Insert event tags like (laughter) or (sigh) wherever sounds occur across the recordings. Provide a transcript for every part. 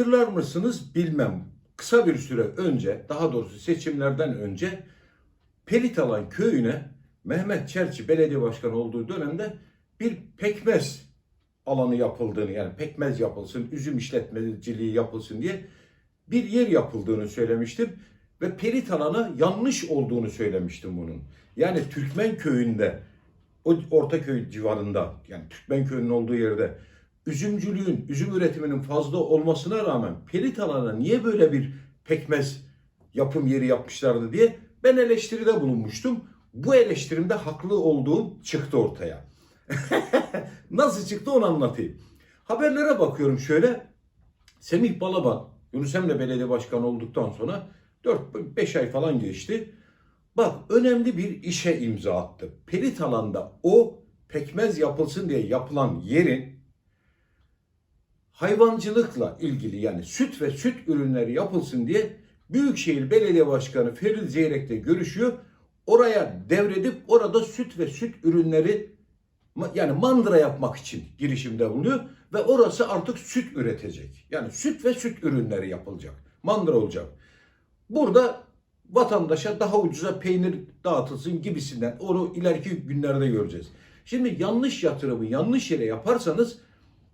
Hatırlar mısınız bilmem. Kısa bir süre önce, daha doğrusu seçimlerden önce Pelitalan köyüne Mehmet Çerçi belediye başkanı olduğu dönemde bir pekmez alanı yapıldığını yani pekmez yapılsın, üzüm işletmeciliği yapılsın diye bir yer yapıldığını söylemiştim ve Pelitalan'a yanlış olduğunu söylemiştim bunun. Yani Türkmen köyünde o Ortaköy civarında yani Türkmen köyünün olduğu yerde üzümcülüğün, üzüm üretiminin fazla olmasına rağmen Pelitalan'a niye böyle bir pekmez yapım yeri yapmışlardı diye ben eleştiride bulunmuştum. Bu eleştirimde haklı olduğum çıktı ortaya. (laughs) Nasıl çıktı onu anlatayım. Haberlere bakıyorum şöyle. Semih Balaban, Yunus Emre Belediye Başkanı olduktan sonra 4-5 ay falan geçti. Bak önemli bir işe imza attı. Pelit alanda o pekmez yapılsın diye yapılan yerin hayvancılıkla ilgili yani süt ve süt ürünleri yapılsın diye Büyükşehir Belediye Başkanı Ferit Zeyrek'le görüşüyor. Oraya devredip orada süt ve süt ürünleri yani mandıra yapmak için girişimde bulunuyor ve orası artık süt üretecek. Yani süt ve süt ürünleri yapılacak. Mandıra olacak. Burada vatandaşa daha ucuza peynir dağıtılsın gibisinden onu ileriki günlerde göreceğiz. Şimdi yanlış yatırımı yanlış yere yaparsanız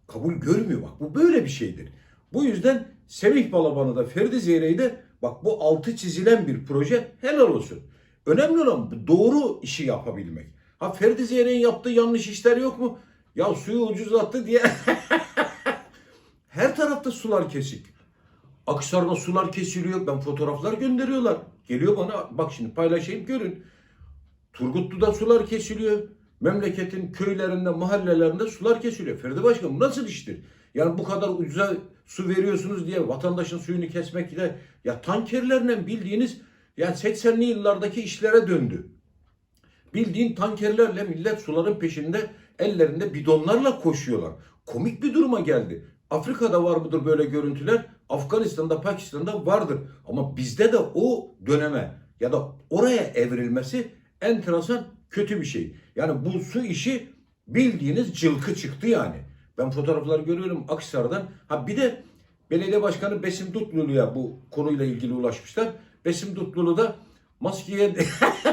kabul görmüyor bak. Bu böyle bir şeydir. Bu yüzden Semih Balaban'ı da Ferdi Zeyre'yi de bak bu altı çizilen bir proje helal olsun. Önemli olan doğru işi yapabilmek. Ha Ferdi Zeyre'nin yaptığı yanlış işler yok mu? Ya suyu ucuzlattı diye (laughs) her tarafta sular kesik. Akhisar'da sular kesiliyor. Ben fotoğraflar gönderiyorlar. Geliyor bana bak şimdi paylaşayım görün. Turgutlu'da sular kesiliyor. Memleketin köylerinde, mahallelerinde sular kesiliyor. Ferdi Başkan bu nasıl iştir? Yani bu kadar ucuza su veriyorsunuz diye vatandaşın suyunu kesmek de ya tankerlerle bildiğiniz yani 80'li yıllardaki işlere döndü. Bildiğin tankerlerle millet suların peşinde ellerinde bidonlarla koşuyorlar. Komik bir duruma geldi. Afrika'da var mıdır böyle görüntüler? Afganistan'da, Pakistan'da vardır. Ama bizde de o döneme ya da oraya evrilmesi enteresan kötü bir şey. Yani bu su işi bildiğiniz cılkı çıktı yani. Ben fotoğrafları görüyorum Akhisar'dan. Ha bir de belediye başkanı Besim Dutlulu'ya bu konuyla ilgili ulaşmışlar. Besim Dutlulu da maskeye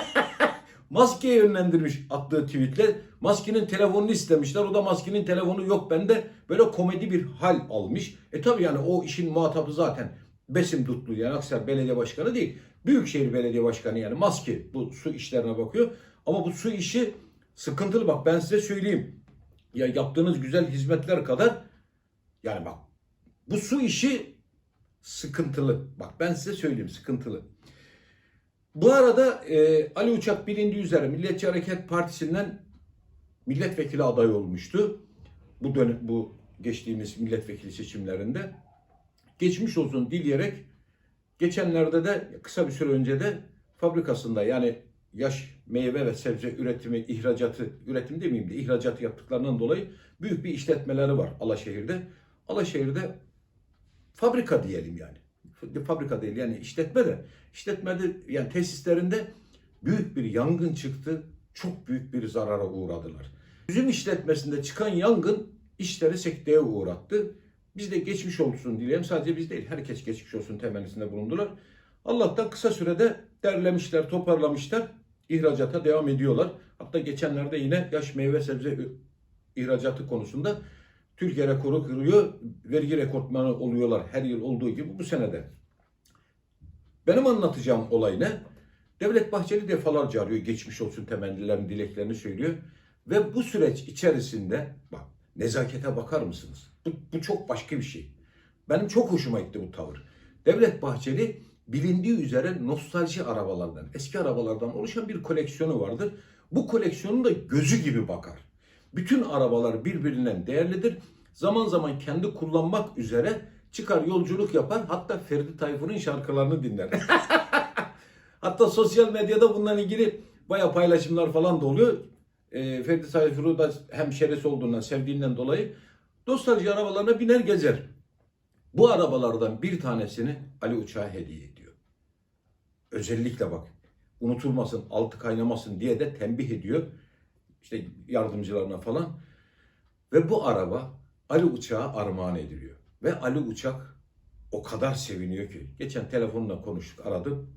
(laughs) maskeye yönlendirmiş attığı tweetle. Maskenin telefonunu istemişler. O da maskenin telefonu yok bende. Böyle komedi bir hal almış. E tabi yani o işin muhatabı zaten Besim Dutlu yani Aksaray Belediye Başkanı değil. Büyükşehir Belediye Başkanı yani maske bu su işlerine bakıyor. Ama bu su işi sıkıntılı bak ben size söyleyeyim. Ya yaptığınız güzel hizmetler kadar yani bak bu su işi sıkıntılı. Bak ben size söyleyeyim sıkıntılı. Bu arada e, Ali Uçak bilindiği üzere Milliyetçi Hareket Partisi'nden milletvekili adayı olmuştu. Bu dönem bu geçtiğimiz milletvekili seçimlerinde. Geçmiş olsun dileyerek geçenlerde de kısa bir süre önce de fabrikasında yani yaş meyve ve sebze üretimi, ihracatı, üretim demeyeyim de ihracatı yaptıklarından dolayı büyük bir işletmeleri var Alaşehir'de. Alaşehir'de fabrika diyelim yani. Fabrika değil yani işletme de. İşletmede yani tesislerinde büyük bir yangın çıktı. Çok büyük bir zarara uğradılar. Üzüm işletmesinde çıkan yangın işleri sekteye uğrattı. Biz de geçmiş olsun dileyelim. Sadece biz değil herkes geçmiş olsun temennisinde bulundular. Allah'tan kısa sürede derlemişler, toparlamışlar. İhracata devam ediyorlar. Hatta geçenlerde yine yaş meyve sebze ihracatı konusunda Türkiye rekoru kırıyor. Vergi rekortmanı oluyorlar her yıl olduğu gibi bu senede. Benim anlatacağım olay ne? Devlet Bahçeli defalarca arıyor. Geçmiş olsun temennilerini, dileklerini söylüyor. Ve bu süreç içerisinde bak nezakete bakar mısınız? Bu, bu çok başka bir şey. Benim çok hoşuma gitti bu tavır. Devlet Bahçeli bilindiği üzere nostalji arabalardan, eski arabalardan oluşan bir koleksiyonu vardır. Bu koleksiyonun da gözü gibi bakar. Bütün arabalar birbirinden değerlidir. Zaman zaman kendi kullanmak üzere çıkar yolculuk yapar. Hatta Ferdi Tayfur'un şarkılarını dinler. (laughs) Hatta sosyal medyada bununla ilgili baya paylaşımlar falan da oluyor. E, Ferdi Tayfur'u da hem şeresi olduğundan, sevdiğinden dolayı nostalji arabalarına biner gezer. Bu arabalardan bir tanesini Ali Uçak'a hediye ediyor. Özellikle bak unutulmasın, altı kaynamasın diye de tembih ediyor. İşte yardımcılarına falan. Ve bu araba Ali Uçak'a armağan ediliyor. Ve Ali Uçak o kadar seviniyor ki. Geçen telefonla konuştuk, aradım.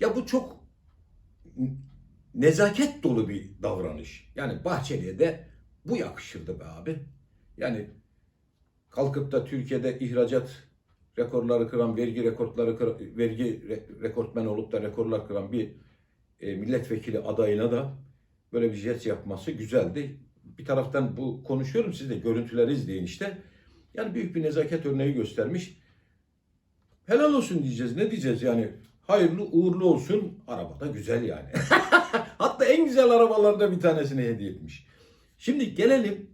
Ya bu çok nezaket dolu bir davranış. Yani Bahçeli'ye de bu yakışırdı be abi. Yani kalkıp da Türkiye'de ihracat rekorları kıran, vergi rekortları kıran, vergi re- rekortmen olup da rekorlar kıran bir e, milletvekili adayına da böyle bir jest yapması güzeldi. Bir taraftan bu konuşuyorum siz de görüntüleri izleyin işte. Yani büyük bir nezaket örneği göstermiş. Helal olsun diyeceğiz. Ne diyeceğiz yani? Hayırlı uğurlu olsun. Araba da güzel yani. (laughs) Hatta en güzel arabalardan bir tanesini hediye etmiş. Şimdi gelelim,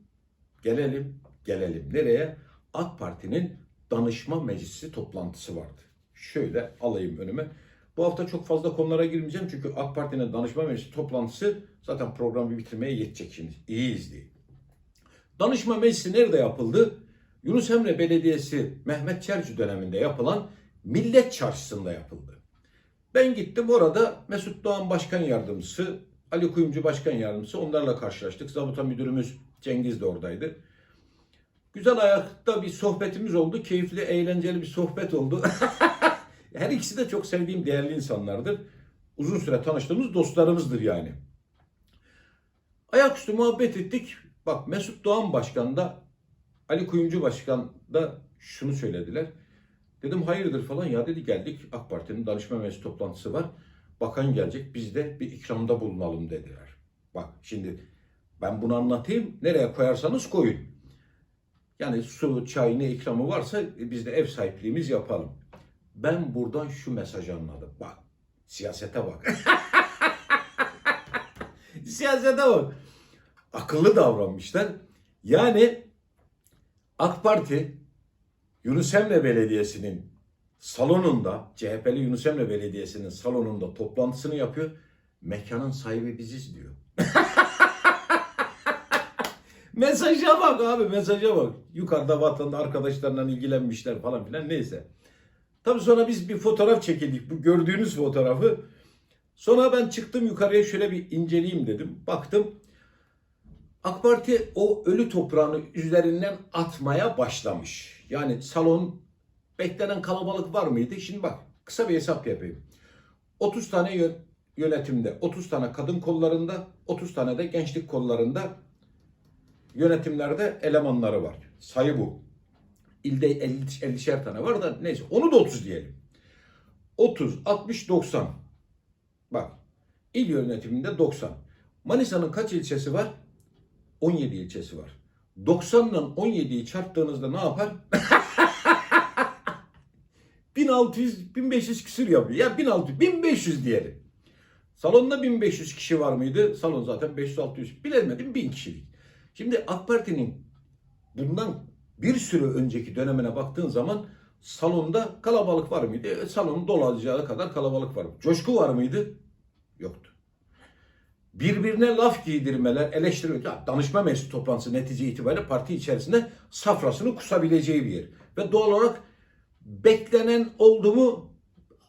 gelelim, gelelim. Nereye? AK Parti'nin danışma meclisi toplantısı vardı. Şöyle alayım önüme. Bu hafta çok fazla konulara girmeyeceğim çünkü AK Parti'nin danışma meclisi toplantısı zaten programı bitirmeye yetecek şimdi. İyi izleyin. Danışma meclisi nerede yapıldı? Yunus Emre Belediyesi Mehmet Çerçi döneminde yapılan Millet Çarşısı'nda yapıldı. Ben gittim orada Mesut Doğan Başkan Yardımcısı, Ali Kuyumcu Başkan Yardımcısı onlarla karşılaştık. Zabıta Müdürümüz Cengiz de oradaydı. Güzel ayakta bir sohbetimiz oldu. Keyifli, eğlenceli bir sohbet oldu. (laughs) Her ikisi de çok sevdiğim değerli insanlardır. Uzun süre tanıştığımız dostlarımızdır yani. Ayaküstü muhabbet ettik. Bak Mesut Doğan Başkan da Ali Kuyumcu Başkan da şunu söylediler. Dedim hayırdır falan ya dedi geldik AK Parti'nin danışma meclisi toplantısı var. Bakan gelecek biz de bir ikramda bulunalım dediler. Bak şimdi ben bunu anlatayım. Nereye koyarsanız koyun. Yani su, çay ne ikramı varsa biz de ev sahipliğimiz yapalım. Ben buradan şu mesajı anladım. Bak siyasete bak. (laughs) siyasete bak. Akıllı davranmışlar. Yani AK Parti Yunus Emre Belediyesi'nin salonunda, CHP'li Yunus Emre Belediyesi'nin salonunda toplantısını yapıyor. Mekanın sahibi biziz diyor. Mesaja bak abi mesaja bak. Yukarıda vatanda arkadaşlarla ilgilenmişler falan filan neyse. Tabii sonra biz bir fotoğraf çekildik. Bu gördüğünüz fotoğrafı. Sonra ben çıktım yukarıya şöyle bir inceleyeyim dedim. Baktım AK Parti o ölü toprağını üzerinden atmaya başlamış. Yani salon beklenen kalabalık var mıydı? Şimdi bak kısa bir hesap yapayım. 30 tane yö- yönetimde, 30 tane kadın kollarında, 30 tane de gençlik kollarında yönetimlerde elemanları var. Sayı bu. İlde 50, 50'şer tane var da neyse onu da 30 diyelim. 30, 60, 90. Bak il yönetiminde 90. Manisa'nın kaç ilçesi var? 17 ilçesi var. 90 ile 17'yi çarptığınızda ne yapar? (laughs) 1600 1500 küsür yapıyor. Ya 1600 1500 diyelim. Salonda 1500 kişi var mıydı? Salon zaten 500 600 bilemedim 1000 kişilik. Şimdi AK Parti'nin bundan bir süre önceki dönemine baktığın zaman salonda kalabalık var mıydı? E, Salonun dolacağı kadar kalabalık var. Coşku var mıydı? Yoktu birbirine laf giydirmeler, eleştirmek, ya danışma meclisi toplantısı netice itibariyle parti içerisinde safrasını kusabileceği bir yer. Ve doğal olarak beklenen oldu mu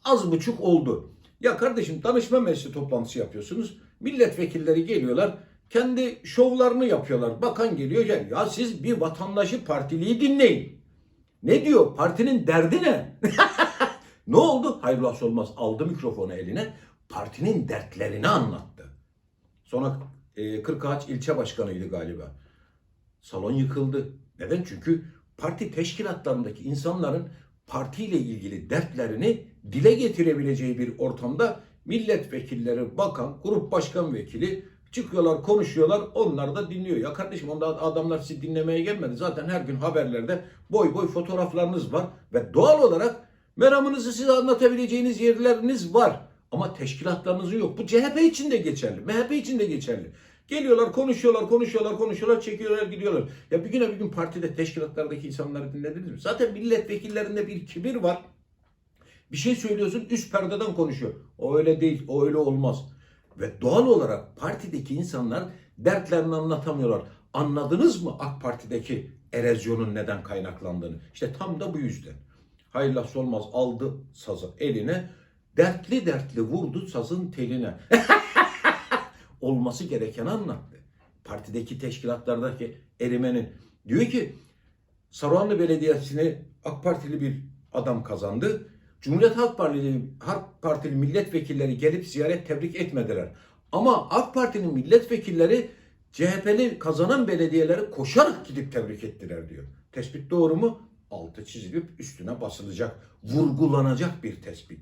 az buçuk oldu. Ya kardeşim danışma meclisi toplantısı yapıyorsunuz. Milletvekilleri geliyorlar. Kendi şovlarını yapıyorlar. Bakan geliyor gel. Ya siz bir vatandaşı partiliyi dinleyin. Ne diyor? Partinin derdi ne? (laughs) ne oldu? Hayırlı olsun olmaz. Aldı mikrofonu eline. Partinin dertlerini anlattı. Sonra e, Kırkağaç ilçe başkanıydı galiba. Salon yıkıldı. Neden? Çünkü parti teşkilatlarındaki insanların partiyle ilgili dertlerini dile getirebileceği bir ortamda milletvekilleri, bakan, grup başkan vekili çıkıyorlar, konuşuyorlar. Onlar da dinliyor. Ya kardeşim onda adamlar sizi dinlemeye gelmedi. Zaten her gün haberlerde boy boy fotoğraflarınız var ve doğal olarak meramınızı size anlatabileceğiniz yerleriniz var. Ama teşkilatlarınızın yok. Bu CHP için de geçerli. MHP için de geçerli. Geliyorlar, konuşuyorlar, konuşuyorlar, konuşuyorlar, çekiyorlar, gidiyorlar. Ya bir güne bir gün partide, teşkilatlardaki insanları dinlediniz mi? Zaten milletvekillerinde bir kibir var. Bir şey söylüyorsun, üst perdeden konuşuyor. O öyle değil, o öyle olmaz. Ve doğal olarak partideki insanlar dertlerini anlatamıyorlar. Anladınız mı AK Parti'deki erozyonun neden kaynaklandığını? İşte tam da bu yüzden. Hayırlı olmaz aldı sazı eline dertli dertli vurdu sazın teline. (laughs) Olması gerekeni anlattı. Partideki teşkilatlardaki erimenin. Diyor ki Saruhanlı Belediyesi'ni AK Partili bir adam kazandı. Cumhuriyet Halk Partili, Halk Partili milletvekilleri gelip ziyaret tebrik etmediler. Ama AK Parti'nin milletvekilleri CHP'li kazanan belediyeleri koşarak gidip tebrik ettiler diyor. Tespit doğru mu? Altı çizilip üstüne basılacak, vurgulanacak bir tespit.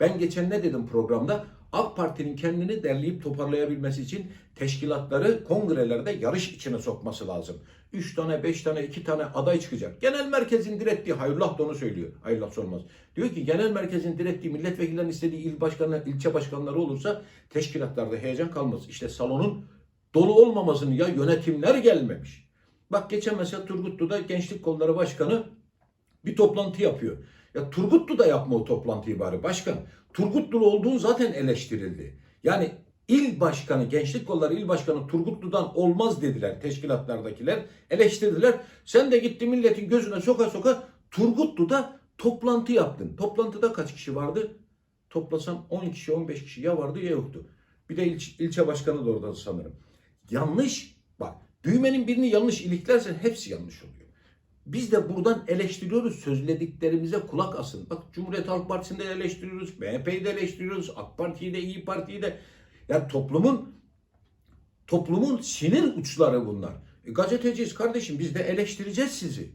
Ben geçen ne dedim programda? AK Parti'nin kendini derleyip toparlayabilmesi için teşkilatları kongrelerde yarış içine sokması lazım. 3 tane, 5 tane, 2 tane aday çıkacak. Genel merkezin direttiği, Hayrullah da onu söylüyor. Hayrullah sormaz. Diyor ki genel merkezin direttiği milletvekillerinin istediği il başkanı, ilçe başkanları olursa teşkilatlarda heyecan kalmaz. İşte salonun dolu olmamasını ya yönetimler gelmemiş. Bak geçen mesela Turgutlu'da Gençlik Kolları Başkanı bir toplantı yapıyor. Ya Turgutlu da yapma o toplantıyı bari başkan. Turgutlu olduğun zaten eleştirildi. Yani il başkanı, gençlik kolları il başkanı Turgutlu'dan olmaz dediler teşkilatlardakiler. Eleştirdiler. Sen de gitti milletin gözüne soka soka Turgutlu'da toplantı yaptın. Toplantıda kaç kişi vardı? Toplasam 10 kişi 15 kişi ya vardı ya yoktu. Bir de ilç- ilçe başkanı da orada sanırım. Yanlış bak düğmenin birini yanlış iliklersen hepsi yanlış oluyor. Biz de buradan eleştiriyoruz. Sözlediklerimize kulak asın. Bak Cumhuriyet Halk Partisi'ni de eleştiriyoruz. MHP'yi de eleştiriyoruz. AK Parti'yi de İyi Parti'yi de. Ya toplumun toplumun sinir uçları bunlar. E, gazeteciyiz kardeşim biz de eleştireceğiz sizi.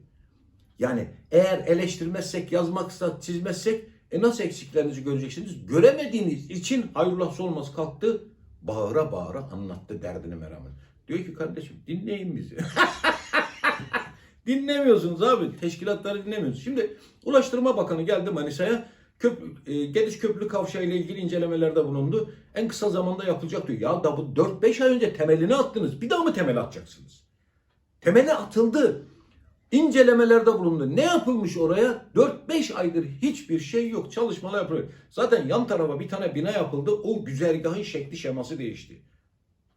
Yani eğer eleştirmezsek, yazmaksa, çizmezsek e nasıl eksiklerinizi göreceksiniz? Göremediğiniz için Hayrullah Solmaz kalktı bağıra bağıra anlattı derdini merhamet. Diyor ki kardeşim dinleyin bizi. (laughs) Dinlemiyorsunuz abi. Teşkilatları dinlemiyorsunuz. Şimdi Ulaştırma Bakanı geldi Manisa'ya. Köp, e, Köprülü Kavşağı ile ilgili incelemelerde bulundu. En kısa zamanda yapılacak diyor. Ya da bu 4-5 ay önce temelini attınız. Bir daha mı temel atacaksınız? Temeli atıldı. İncelemelerde bulundu. Ne yapılmış oraya? 4-5 aydır hiçbir şey yok. Çalışmalar yapılıyor. Zaten yan tarafa bir tane bina yapıldı. O güzergahın şekli şeması değişti.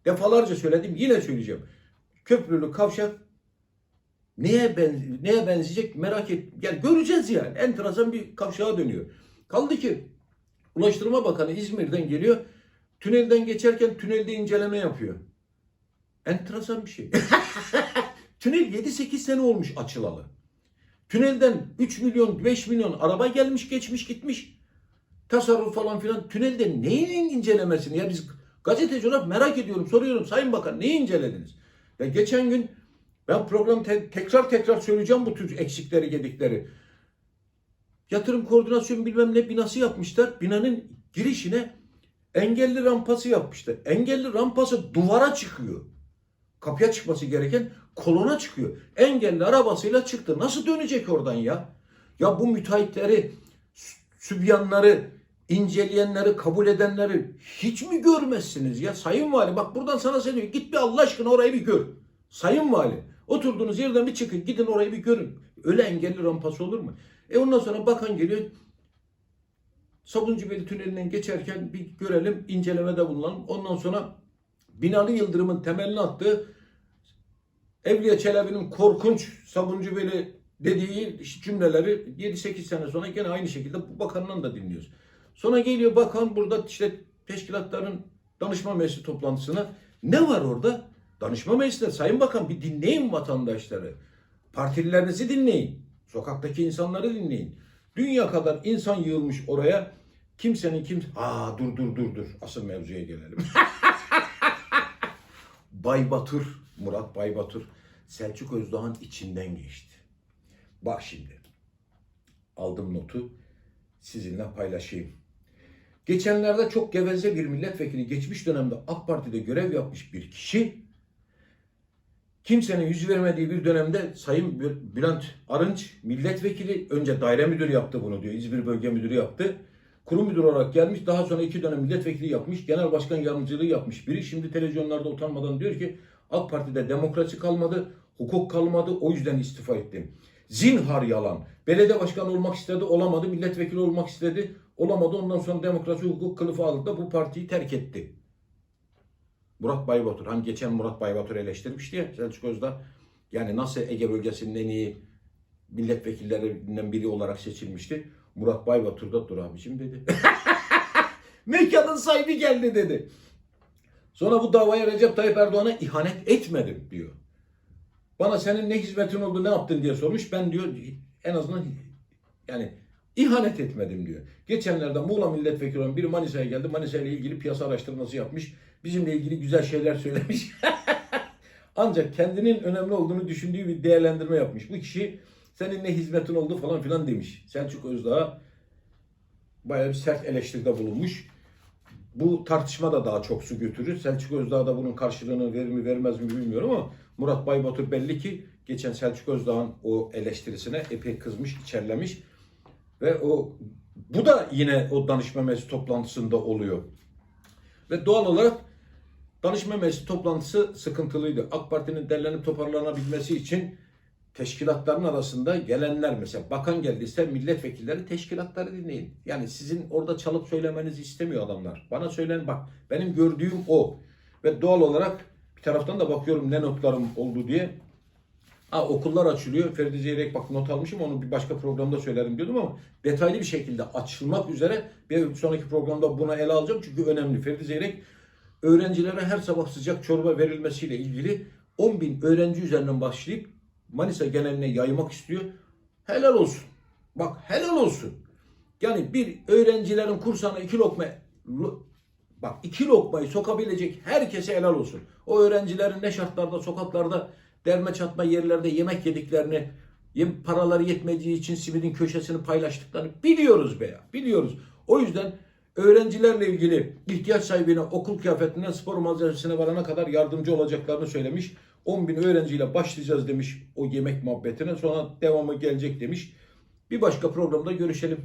Defalarca söyledim. Yine söyleyeceğim. Köprülü kavşak Neye, ben, neye benzeyecek merak et. Yani göreceğiz yani. Enteresan bir kavşağa dönüyor. Kaldı ki Ulaştırma Bakanı İzmir'den geliyor. Tünelden geçerken tünelde inceleme yapıyor. Enteresan bir şey. (laughs) Tünel 7-8 sene olmuş açılalı. Tünelden 3 milyon 5 milyon araba gelmiş geçmiş gitmiş. Tasarruf falan filan. Tünelde neyin incelemesini ya biz gazeteci olarak merak ediyorum soruyorum Sayın Bakan neyi incelediniz? Ya geçen gün ben program te- tekrar tekrar söyleyeceğim bu tür eksikleri gedikleri. Yatırım koordinasyon bilmem ne binası yapmışlar. Binanın girişine engelli rampası yapmışlar. Engelli rampası duvara çıkıyor. Kapıya çıkması gereken kolona çıkıyor. Engelli arabasıyla çıktı. Nasıl dönecek oradan ya? Ya bu müteahhitleri, sü- sübyanları, inceleyenleri, kabul edenleri hiç mi görmezsiniz ya? Sayın Vali bak buradan sana söylüyor. Git bir Allah aşkına orayı bir gör. Sayın Vali oturduğunuz yerden bir çıkın gidin orayı bir görün. Öyle engelli rampası olur mu? E ondan sonra bakan geliyor. Sabuncubeli tünelinden geçerken bir görelim, incelemede bulunalım. Ondan sonra Binali Yıldırım'ın temelini attığı Evliya Çelebi'nin korkunç Sabuncubeli dediği cümleleri 7-8 sene sonra gene aynı şekilde bu bakandan da dinliyoruz. Sonra geliyor bakan burada işte teşkilatların danışma meclisi toplantısına. Ne var orada? Danışma meclisinde Sayın Bakan bir dinleyin vatandaşları. Partililerinizi dinleyin. Sokaktaki insanları dinleyin. Dünya kadar insan yığılmış oraya. Kimsenin kim... Aa dur dur dur dur. Asıl mevzuya gelelim. (laughs) Bay Batur, Murat Bay Batur, Selçuk Özdağ'ın içinden geçti. Bak şimdi. Aldım notu. Sizinle paylaşayım. Geçenlerde çok geveze bir milletvekili geçmiş dönemde AK Parti'de görev yapmış bir kişi kimsenin yüz vermediği bir dönemde Sayın Bü- Bülent Arınç milletvekili önce daire müdürü yaptı bunu diyor. İzmir Bölge Müdürü yaptı. Kurum müdürü olarak gelmiş. Daha sonra iki dönem milletvekili yapmış. Genel başkan yardımcılığı yapmış biri. Şimdi televizyonlarda utanmadan diyor ki AK Parti'de demokrasi kalmadı, hukuk kalmadı. O yüzden istifa ettim. Zinhar yalan. Belediye başkanı olmak istedi, olamadı. Milletvekili olmak istedi, olamadı. Ondan sonra demokrasi, hukuk kılıfı aldı da bu partiyi terk etti. Murat Baybatur. Hani geçen Murat Baybatur eleştirmişti ya Selçuk Özdağ. Yani nasıl Ege bölgesinin en iyi milletvekillerinden biri olarak seçilmişti. Murat Baybatur da dur abicim dedi. (laughs) Mekanın sahibi geldi dedi. Sonra bu davaya Recep Tayyip Erdoğan'a ihanet etmedim diyor. Bana senin ne hizmetin oldu ne yaptın diye sormuş. Ben diyor en azından yani ihanet etmedim diyor. Geçenlerde Muğla milletvekili olan biri Manisa'ya geldi. Manisa ile ilgili piyasa araştırması yapmış. Bizimle ilgili güzel şeyler söylemiş. (laughs) Ancak kendinin önemli olduğunu düşündüğü bir değerlendirme yapmış. Bu kişi senin ne hizmetin oldu falan filan demiş. Selçuk Özdağ'a bayağı bir sert eleştiride bulunmuş. Bu tartışma da daha çok su götürür. Selçuk Özdağ da bunun karşılığını verir mi vermez mi bilmiyorum ama Murat Baybatur belli ki geçen Selçuk Özdağ'ın o eleştirisine epey kızmış, içerlemiş. Ve o bu da yine o danışma meclisi toplantısında oluyor. Ve doğal olarak danışma meclisi toplantısı sıkıntılıydı. AK Parti'nin derlenip toparlanabilmesi için teşkilatların arasında gelenler mesela bakan geldiyse milletvekilleri teşkilatları dinleyin. Yani sizin orada çalıp söylemenizi istemiyor adamlar. Bana söylen bak benim gördüğüm o. Ve doğal olarak bir taraftan da bakıyorum ne notlarım oldu diye. Ha, okullar açılıyor. Ferdi Zeyrek bak not almışım onu bir başka programda söylerim diyordum ama detaylı bir şekilde açılmak üzere bir sonraki programda buna ele alacağım çünkü önemli. Ferdi Zeyrek öğrencilere her sabah sıcak çorba verilmesiyle ilgili 10 bin öğrenci üzerinden başlayıp Manisa geneline yaymak istiyor. Helal olsun. Bak helal olsun. Yani bir öğrencilerin kursağına iki lokma lo- bak iki lokmayı sokabilecek herkese helal olsun. O öğrencilerin ne şartlarda sokaklarda derme çatma yerlerde yemek yediklerini paraları yetmediği için simidin köşesini paylaştıklarını biliyoruz be ya. Biliyoruz. O yüzden öğrencilerle ilgili ihtiyaç sahibine okul kıyafetinden spor malzemesine varana kadar yardımcı olacaklarını söylemiş. 10 bin öğrenciyle başlayacağız demiş o yemek muhabbetine. Sonra devamı gelecek demiş. Bir başka programda görüşelim.